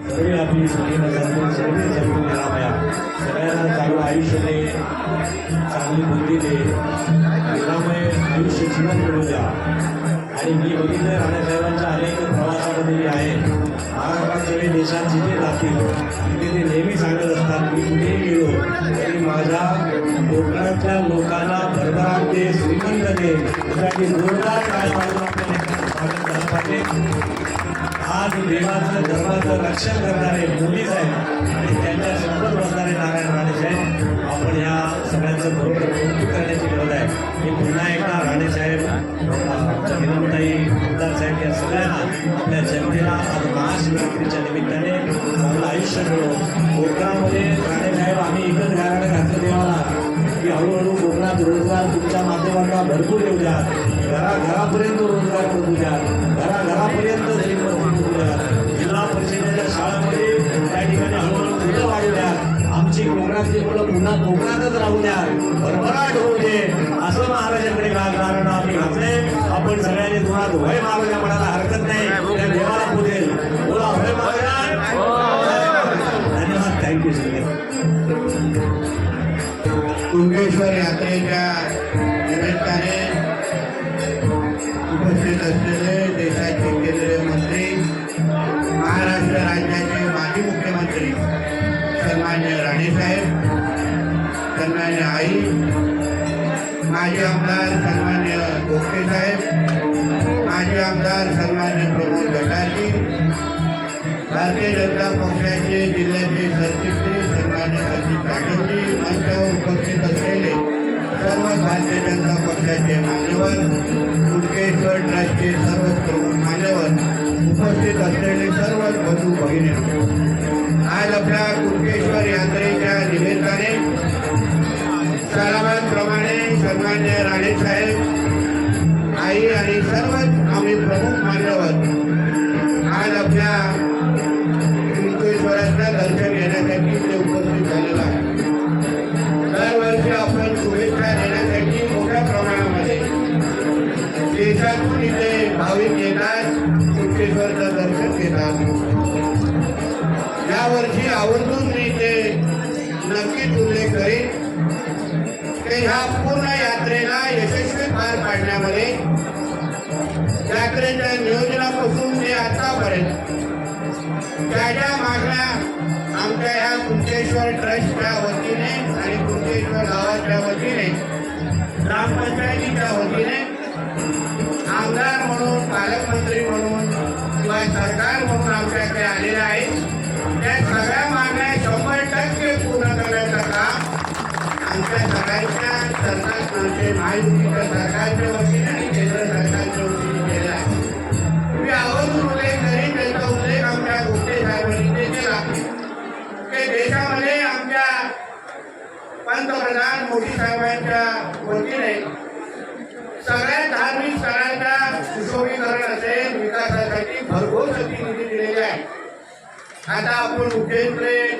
सर्व आपली सुखीनं जगतील सर्व जगतील रामाया सगळ्यांना चांगलं आयुष्य दे चांगली बुद्धी दे निरामय आयुष्य जीवन मिळू द्या आणि मी बघितलं राणेसाहेबांच्या अनेक प्रवासामध्ये मी आहे महाराष्ट्राकडे देशात जिथे जातील तिथे ते नेहमी सांगत असतात मी कुठेही गेलो तरी माझ्या कोकणातल्या लोकांना भरभराट दे श्रीमंत दे त्यासाठी जोरदार काय मारून आपल्याला स्वागत झालं पाहिजे आज देवाचं धर्माचं रक्षण करणारे मुलीच आहेत. आणि त्यांच्यासोबत बसणारे नारायण राणेसाहेब आपण या सगळ्यांचं बरोबर कौतुक करण्याची गरज आहे. मी पुन्हा एकदा राणेसाहेब हिरमताई आमदार साहेब या सगळ्यांना आपल्या जनतेला आज महाशिवरात्रीच्या निमित्ताने चांगलं आयुष्य मिळो कोकणामध्ये राणेसाहेब आम्ही एकच घराकडे घातलं देवाला. की हळूहळू कोकणात रोजगार तुमच्या माध्यमांना भरपूर येऊ द्या. घराघरापर्यंत रोजगार करू द्या. घराघरापर्यंत श्रीमंती करू जिल्हा परिषदेच्या शाळांमध्ये त्या ठिकाणी हळूहळू फुलं वाढू आमची कोकणातली मुलं पुन्हा कोकणातच राहू द्या भरभराट होऊ दे. असं महाराजांकडे कारण आम्ही घातले आपण सगळ्यांनी दुरात वय महाराजा म्हणायला हरकत नाही. त्या देवाला पुरेल बोला वय महाराज. धन्यवाद. थँक्यू सगळे कुंभेश्वर यात्रेच्या निमित्ताने माजी आमदार सन्मान्य गोखले साहेब माजी आमदार सन्मान्य प्रमोद गटारी भारतीय जनता पक्षाचे जिल्ह्याचे सरचिटणीस सन्मान्य सचिन जाधवजी मंचावर उपस्थित असलेले सर्व भारतीय जनता पक्षाचे मान्यवर कुटकेश्वर ट्रस्टचे सर्व प्रमुख मान्यवर उपस्थित असलेले सर्व बंधू भगिनी. आज आपल्या कुटकेश्वर यात्रेच्या सन्मान्य राणेसाहेब आई आणि सर्वच आम्ही प्रमुख मान्यवर. आज आपल्या कुंकेश्वराचं दर्शन घेण्यासाठी ते उपस्थित झालेला आहे. दरवर्षी आपण शुभेच्छा देण्यासाठी मोठ्या प्रमाणामध्ये देशातून इथे भाविक येतात कुंकेश्वरचं दर्शन घेतात. यावर्षी आवर्जून पाडण्यामध्ये यात्रेच्या नियोजनापासून ते आतापर्यंत ज्या ज्या मागण्या आमच्या ह्या कुंटेश्वर ट्रस्टच्या वतीने आणि कुंटेश्वर गावाच्या वतीने ग्रामपंचायतीच्या वतीने आमदार म्हणून पालकमंत्री म्हणून किंवा सरकार म्हणून आमच्याकडे आलेल्या आहेत त्या सगळ्या मागण्या शंभर टक्के पूर्ण करण्याचं काम आमच्या सगळ्यांच्या सरकार आमचे महायुतीच्या सरकारच्या वतीने आणि केंद्र सरकारच्या वतीने केला आहे. मी आवर्जून उल्लेख करीन त्याचा उल्लेख आमच्या गोष्टी साहेबांनी ते केला की देशामध्ये आमच्या पंतप्रधान मोदी साहेबांच्या वतीने सगळ्या धार्मिक स्थळांच्या सुशोभीकरण असेल विकासासाठी भरघोस अशी निधी दिलेली आहे आता आपण उज्जैनकडे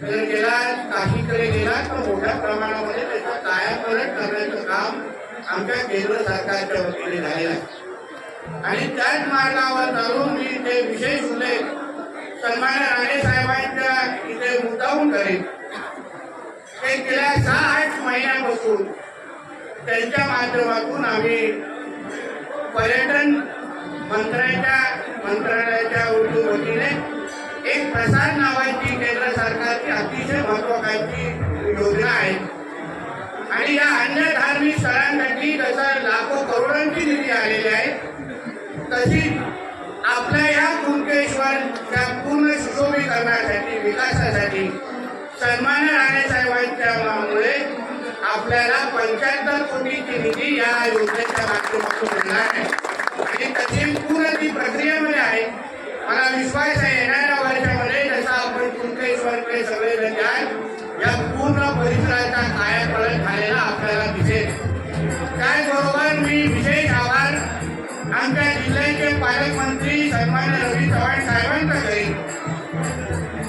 जर गेलात काशीकडे गेला तर मोठ्या प्रमाणामध्ये त्याचं कायापालट करण्याचं काम आमच्या केंद्र सरकारच्या वतीने झालेलं आहे. आणि त्याच मार्गावर चालून मी इथे विशेष उल्लेख सन्मान राणे साहेबांच्या इथे मुद्दाहून करेन. ते गेल्या सहा आठ महिन्यापासून त्यांच्या माध्यमातून आम्ही पर्यटन मंत्र्याच्या मंत्रालयाच्या उर्दू वतीने एक प्रसाद नावाची केंद्र सरकारची अतिशय महत्वाकांक्षी योजना आहे. आणि या अन्य धार्मिक स्थळांसाठी जसं लाखो करोडांची निधी आलेली आहे तशी आपल्या या कुंकेश्वरच्या पूर्ण सुशोभीकरणासाठी विकासासाठी सन्मान राणे साहेबांच्या मुळे आपल्याला पंच्याहत्तर कोटीची निधी या योजनेच्या माध्यमातून मिळणार आहे. आणि तशी पूर्ण ती प्रक्रियेमध्ये आहे. मला विश्वास आहे येणाऱ्या वर्षामध्ये जसं आपण कुंकेश्वरकडे सगळे जण या पूर्ण परिसराचा कायापलट झालेला आपल्याला दिसेल. त्याचबरोबर मी विशेष आभार. आमच्या जिल्ह्याचे पालकमंत्री सन्मान्य रवी चव्हाण साहेबांचा करीन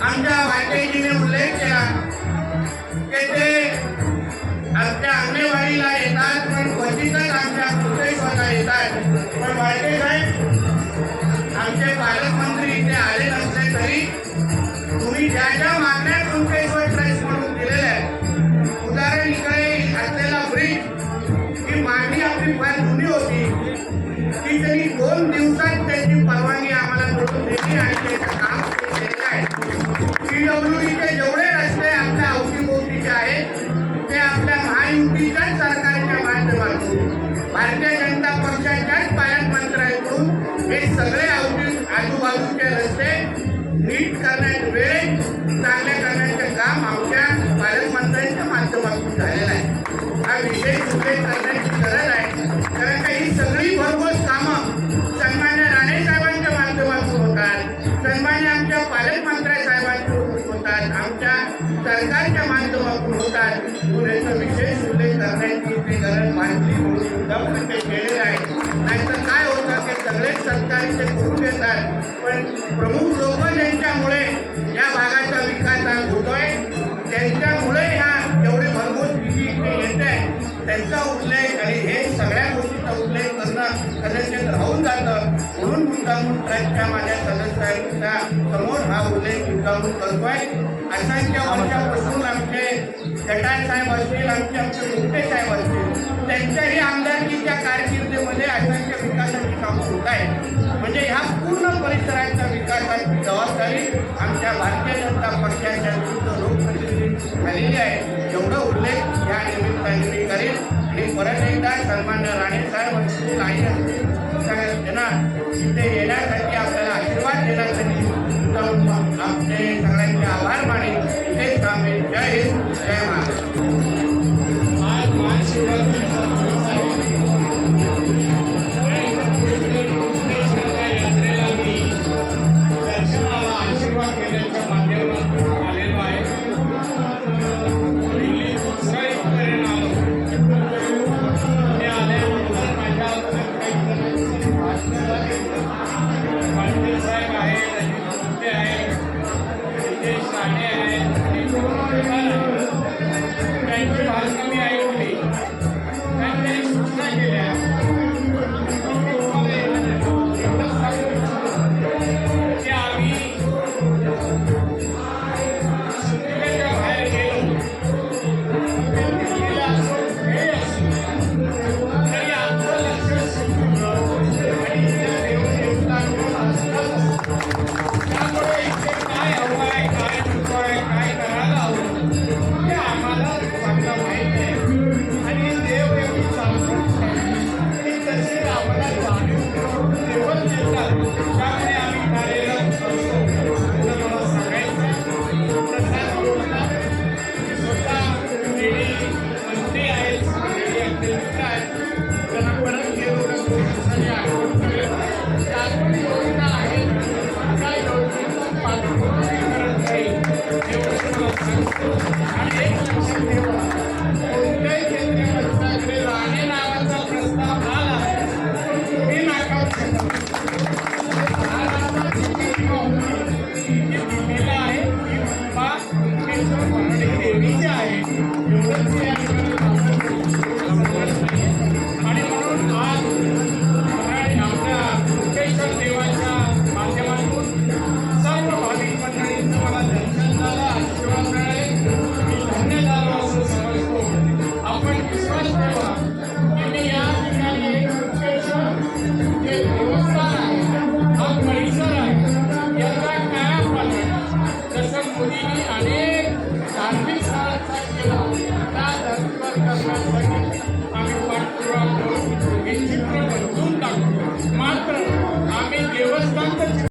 आमच्या वाटेजीने उल्लेख केला की ते आमच्या अंगणवाडीला येतात पण क्वचितच आमच्या कुटेश्वरला येतात. पण वाटे साहेब आमचे पालकमंत्री इथे आले नसले तरी तुम्ही ज्या ज्या मागण्या कुंकेश्वर ट्रस्ट म्हणून दिलेल्या आहेत. उदाहरण इकडे असलेला ब्रिज ही मागणी आपली फार जुनी होती. ती त्यांनी दोन दिवसात त्यांची परवानगी आम्हाला मिळून दिली आणि त्याचं काम केलेलं आहे पीडब्ल्यूडीचे जेवढे रस्ते आपल्या अवतीभोवतीचे आहेत ते आपल्या महायुतीच्याच सरकारच्या माध्यमातून भारतीय नीट करण्यात वेळ चांगल्या करण्याचे काम आमच्या पालकमंत्र्यांच्या माध्यमातून झालेलं आहे. हा विशेष उल्लेख करण्याची गरज आहे? कारण का ही सगळी भरघोस कामं सन्मान्य राणे साहेबांच्या माध्यमातून होतात. सन्मान्य आमच्या पालकमंत्री साहेबांकडून होतात. आमच्या सरकारच्या माध्यमातून होतात. म्हणून विशेष उल्लेख करण्याची ते गरज मानली म्हणून सुद्धा केलेलं आहे. नाहीतर काय होतं ते सगळेच सरकारी ते करून देतात. पण प्रमुख त्यांच्यामुळे या भागाचा विकास होतोय. त्यांच्यामुळे ह्या एवढे भरघोस निधी इथे येत. आहे त्यांचा उल्लेख आणि हे सगळ्या गोष्टीचा उल्लेख करणं कदाचित राहून जातं. म्हणून मुद्दामून ट्रस्टच्या माझ्या सदस्यांच्या समोर हा उल्लेख मुद्दामून करतोय. असंख्य वर्षापासून आमचे गटार साहेब असतील आमचे आमचे मुक्ते साहेब असतील त्यांच्याही आमदारकीच्या कारकिर्दीमध्ये असंख्य विकासाची कामं होत आहेत. म्हणजे ह्या पूर्ण परिसराचा विकासाची जबाबदारी आमच्या भारतीय जनता पक्षाच्या विरुद्ध लोकप्रतिनिधी झालेली आहे. एवढं उल्लेख या निमित्ताने मी करेन. आणि परत एकदा सन्मान्य राणे साहेब असतील आई असतील सगळ्या त्यांना इथे येण्यासाठी आपल्याला आशीर्वाद देण्यासाठी जाऊन आपले सगळ्यांचे आभार माने. इथेच थांबेल जय हिंद. जय महाराष्ट्र. माणसांसाठी आम्ही पाठपुरावा हे चित्रपट धुवून टाकतो मात्र आम्ही देवस्थानचं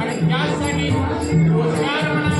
आणि त्यासाठी रोज़गार म्हणा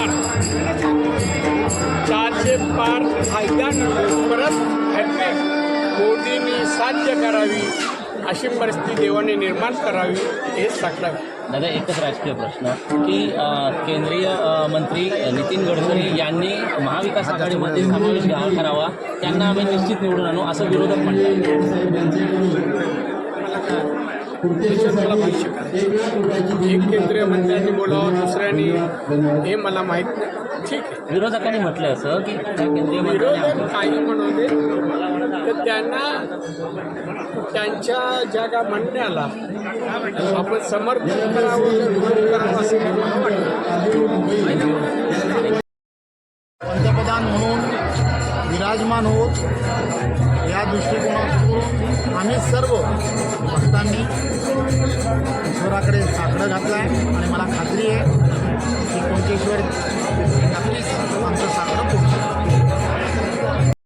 पार. चारशे पार फायद्यानंतर परत हॅट्रिक मोदींनी साध्य करावी अशी परिस्थिती देवाने निर्माण करावी हे साकडं दादा एकच राजकीय प्रश्न की केंद्रीय मंत्री नितीन गडकरी यांनी महाविकास आघाडीमध्ये समावेश करावा त्यांना आम्ही निश्चित निवडून आणू असं विरोधक म्हणतात. एक केंद्रीय मंत्र्यांनी बोलावं दुसऱ्यांनी हे मला माहीत नाही. ठीक आहे. विरोधकांनी म्हटलं असं की केंद्रीय विरोधक काही म्हणू दे तर त्यांना त्यांच्या ज्या का म्हणण्याला आपण समर्थन करावं विरोध करावा असं मला वाटतं विराजमान होत या दृष्टिकोनातून आम्ही सर्व भक्तांनी ईश्वराकडे साकडं घातलं आहे. आणि मला खात्री आहे की कोणतेश्वर नक्कीच आमचं साकडं पोहोचेल